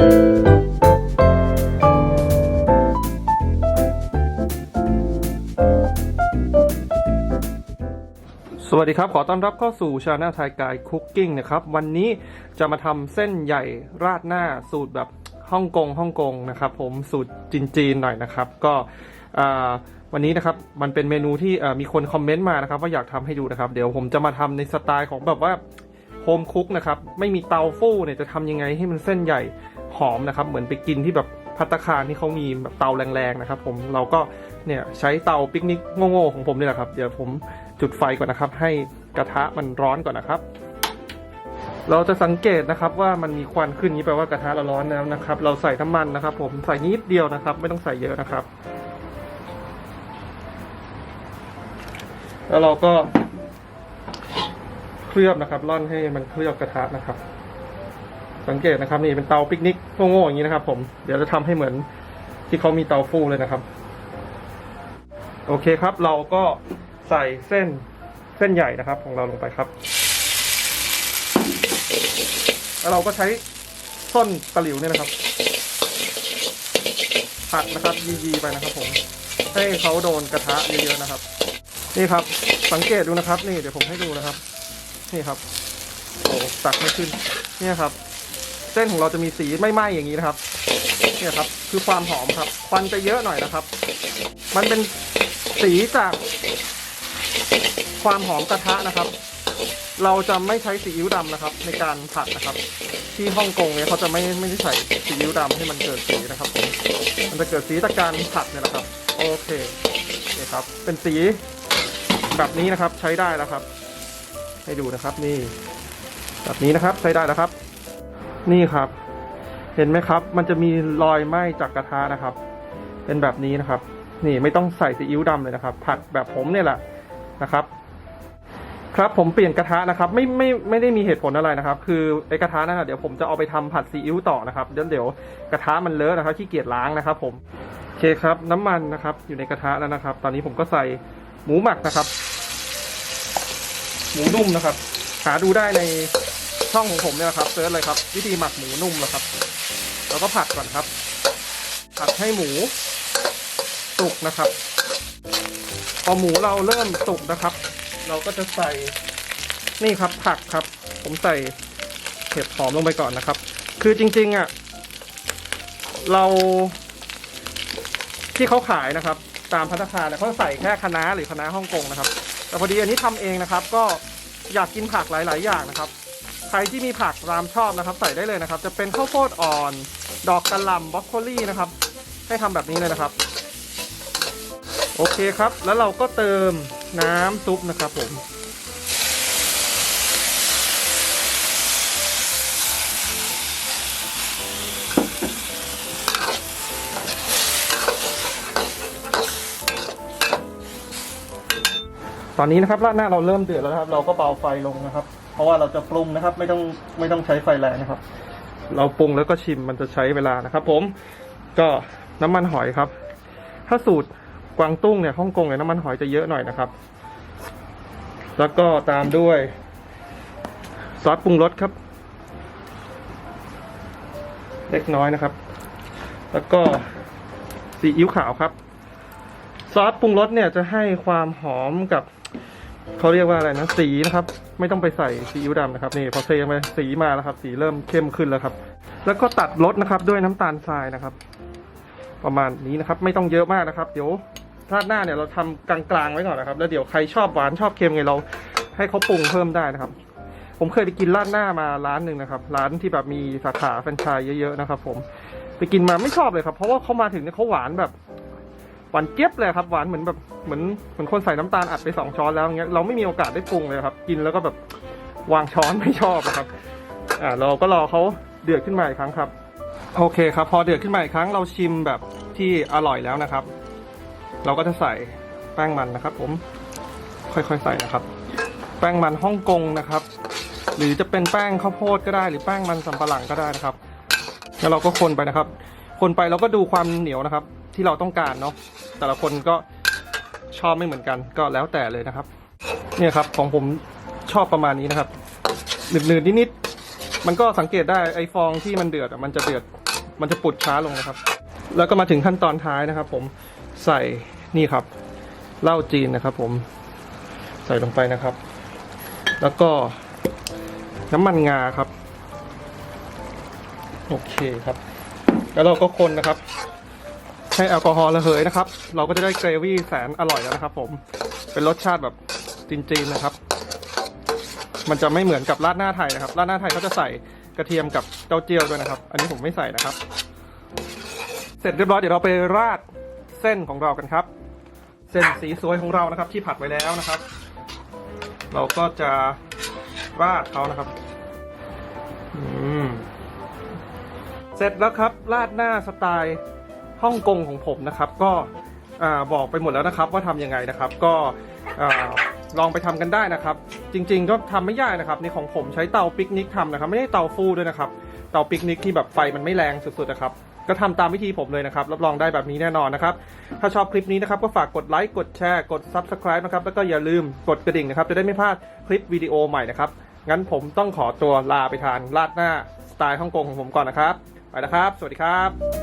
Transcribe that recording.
สวัสดีครับ ขอต้อนรับเข้าสู่ชาแนลไทยกายคุกกิ้งนะครับ วันนี้จะมาทำเส้นใหญ่ราดหน้าสูตรแบบฮ่องกงฮ่องกงนะครับผมสูตรจีนๆหน่อยนะครับ ก็วันนี้นะครับมันเป็นเมนูที่มีคนคอมเมนต์มานะครับ ว่าอยากทำให้ดูนะครับ เดี๋ยวผมจะมาทำในสไตล์ของแบบว่าโฮมคุกนะครับ ไม่มีเตาฟู่เนี่ยจะทำยังไงให้มันเส้นใหญ่ อมนะครับ เหมือนไปกินที่แบบพัตตาคารที่เขามีแบบเตาแรงๆนะครับ ผมเราก็เนี่ยใช้เตาปิกนิกโง่ๆของผมนี่แหละครับ เดี๋ยวผมจุดไฟก่อนนะครับ ให้กระทะมันร้อนก่อนนะครับ เราจะสังเกตนะครับว่ามันมีควันขึ้นนี้แปลว่ากระทะเราร้อนแล้วนะครับ เราใส่น้ำมันนะครับ ผมใส่นิดเดียวนะครับ ไม่ต้องใส่เยอะนะครับ แล้วเราก็เคลือบนะครับร่อนให้มันเคลือบกระทะนะครับ สังเกตนะครับ นี่เป็นเตาปิกนิกโง่ๆอย่างนี้นะครับ ผมเดี๋ยวจะทำให้เหมือนที่เขามีเตาฟูเลยนะครับ โอเคครับ เราก็ใส่เส้นเส้นใหญ่นะครับ ของเราลงไปครับ แล้วเราก็ใช้ส้นตะหลิวเนี่ยนะครับผัดนะครับยีๆไปนะครับ ผม ให้เขาโดนกระทะเยอะๆนะครับ นี่ครับ สังเกตดูนะครับ นี่เดี๋ยวผมให้ดูนะครับ นี่ครับโอ้ตักไม่ขึ้น เนี่ยครับ เส้นของเราจะมีสีไม่ไหม้อย่างนี้นะครับเนี่ยครับคือความหอมครับควันจะเยอะหน่อยนะครับ มันเป็นสีจากความหอมกระทะนะครับ เราจะไม่ใช้ซีอิ๊วดำนะครับ ในการผัดนะครับ ที่ฮ่องกงเนี่ยเขาจะไม่ไม่ได้ใส่ซีอิ๊วดำให้มันเกิดสีนะครับผมมันจะเกิดสีจากการผัดเนี่ยนะครับ โอเคนี่ครับ เป็นสีแบบนี้นะครับใช้ได้แล้วครับ ให้ดูนะครับนี่ แบบนี้นะครับใช้ได้แล้วครับ นี่ครับ เห็นไหมครับ มันจะมีรอยไหม้จากกระทะนะครับ เป็นแบบนี้นะครับ นี่ไม่ต้องใส่ซีอิ๊วดำเลยนะครับ ผัดแบบผมเนี่ยแหละนะครับ ครับผมเปลี่ยนกระทะนะครับ ไม่ไม่ไม่ได้มีเหตุผลอะไรนะครับ คือไอ้กระทะนั่นนะเดี๋ยวผมจะเอาไปทำผัดซีอิ๊วต่อนะครับเดี๋ยวเดี๋ยวกระทะมันเลอะนะครับขี้เกียจล้างนะครับ ผมโอเคครับ น้ำมันนะครับ อยู่ในกระทะแล้วนะครับ ตอนนี้ผมก็ใส่หมูหมักนะครับ หมูนุ่มนะครับ หาดูได้ใน ช่องของผมเนี่ยครับเซิร์ชเลยครับ วิธีหมักหมูนุ่มนะครับ แล้วก็ผัดก่อนครับ ผัดให้หมูสุกนะครับ พอหมูเราเริ่มสุกนะครับ เราก็จะใส่นี่ครับผักครับ ผมใส่เห็ดหอมลงไปก่อนนะครับ คือจริงๆอะเราที่เขาขายนะครับ ตามพัตตาคารเนี่ยเขาใส่แค่คะน้าหรือคะน้าฮ่องกงนะครับ แต่พอดีอันนี้ทำเองนะครับ ก็อยากกินผักหลาย ๆ อย่างนะครับ ใครที่มีผักรามชอบนะครับ ใส่ได้เลยนะครับ จะเป็นข้าวโพดอ่อน ดอกกระหล่ำบรอกโคลี่นะครับ ให้ทำแบบนี้เลยนะครับ โอเคครับ แล้วเราก็เติมน้ำซุปนะครับผมตอนนี้นะครับราดหน้าเราเริ่มเดือดแล้วครับ เราก็เบาไฟลงนะครับ ราะว่าเราจะปรุงนะครับ ไม่ต้องไม่ต้องใช้ไฟแรงนะครับ เราปรุงแล้วก็ชิมมันจะใช้เวลานะครับ ผมก็น้ำมันหอยครับ ถ้าสูตรกวางตุ้งเนี่ยฮ่องกงเนี่ยน้ำมันหอยจะเยอะหน่อยนะครับ แล้วก็ตามด้วยซอสปรุงรสครับ เล็กน้อยนะครับ แล้วก็ซีอิ๊วขาวครับ ซอสปรุงรสเนี่ยจะให้ความหอมกับ เขาเรียกว่าอะไรนะสีนะครับ ไม่ต้องไปใส่ซีอิ๊วดำนะครับนี่พอเซไปสีมาแล้วครับ สีเริ่มเข้มขึ้นแล้วครับ แล้วก็ตัดรสนะครับด้วยน้ำตาลทรายนะครับ ประมาณนี้นะครับ ไม่ต้องเยอะมากนะครับ เดี๋ยวราดหน้าเนี่ยเราทำกลางๆไว้ก่อนนะครับ แล้วเดี๋ยวใครชอบหวานชอบเค็มไงเรา ให้เขาปรุงเพิ่มได้นะครับ ผมเคยไปกินราดหน้ามาร้านหนึ่งนะครับ ร้านที่แบบมีสาขาแฟรนไชส์เยอะๆนะครับ ผมไปกินมาไม่ชอบเลยครับ เพราะว่าเขามาถึงเนี่ยเขาหวานแบบ หวานเจี๊ยบเลยครับหวานเหมือนแบบเหมือนเหมือนคนใส่น้ำตาลอัดไปสองช้อนแล้วอย่างเงี้ยเราไม่มีโอกาสได้ปรุงเลยครับ กินแล้วก็แบบวางช้อนไม่ชอบนะครับอ่าเราก็รอเขาเดือดขึ้นมาอีกครั้งครับ โอเคครับ พอเดือดขึ้นมาอีกครั้งเราชิมแบบที่อร่อยแล้วนะครับ เราก็จะใส่แป้งมันนะครับ ผมค่อยๆใส่นะครับ แป้งมันฮ่องกงนะครับ หรือจะเป็นแป้งข้าวโพดก็ได้ หรือแป้งมันสำปะหลังก็ได้นะครับ แล้วเราก็คนไปนะครับ คนไปเราก็ดูความเหนียวนะครับ ที่เราต้องการเนาะแต่ละคนก็ชอบไม่เหมือนกันก็แล้วแต่เลยนะครับ เนี่ยครับของผมชอบประมาณนี้นะครับหนืดๆนิดๆมันก็สังเกตได้ไอฟองที่มันเดือดมันจะเดือดมันจะปุดช้าลงนะครับ แล้วก็มาถึงขั้นตอนท้ายนะครับ ผมใส่นี่ครับเหล้าจีนนะครับ ผมใส่ลงไปนะครับ แล้วก็น้ำมันงาครับ โอเคครับ แล้วเราก็คนนะครับ ให้แอลกอฮอล์ระเหยนะครับ เราก็จะได้เกรวี่แสนอร่อยแล้วนะครับ ผม เป็นรสชาติแบบจีนๆนะครับ มันจะไม่เหมือนกับราดหน้าไทยนะครับ ราดหน้าไทยเขาจะใส่กระเทียมกับเต้าเจี้ยวด้วยนะครับ อันนี้ผมไม่ใส่นะครับ เสร็จเรียบร้อยเดี๋ยวเราไปราดเส้นของเรากันครับ เส้นสีสวยของเรานะครับ ที่ผัดไว้แล้วนะครับ เราก็จะราดเขานะครับ อืม เสร็จแล้วครับราดหน้าสไตล์ ฮ่องกงของผมนะครับ ก็บอกไปหมดแล้วนะครับ ว่าทำยังไงนะครับ ก็ลองไปทำกันได้นะครับ จริง ๆ ก็ทำไม่ยากนะครับนี่ของผมใช้เตาปิกนิกทำนะครับ ไม่ได้เตาฟูด้วยนะครับเตาปิกนิกที่แบบไฟมันไม่แรงสุดๆนะครับก็ทำตามวิธีผมเลยนะครับ รับรองได้แบบนี้แน่นอนนะครับ ถ้าชอบคลิปนี้นะครับ ก็ฝากกดไลค์กดแชร์กด Subscribe นะครับ แล้วก็อย่าลืมกดกระดิ่งนะครับ จะได้ไม่พลาดคลิปวิดีโอใหม่นะครับ งั้นผมต้องขอตัวลาไปทานราดหน้าสไตล์ฮ่องกงของผมก่อนนะครับ ไปนะครับ สวัสดีครับ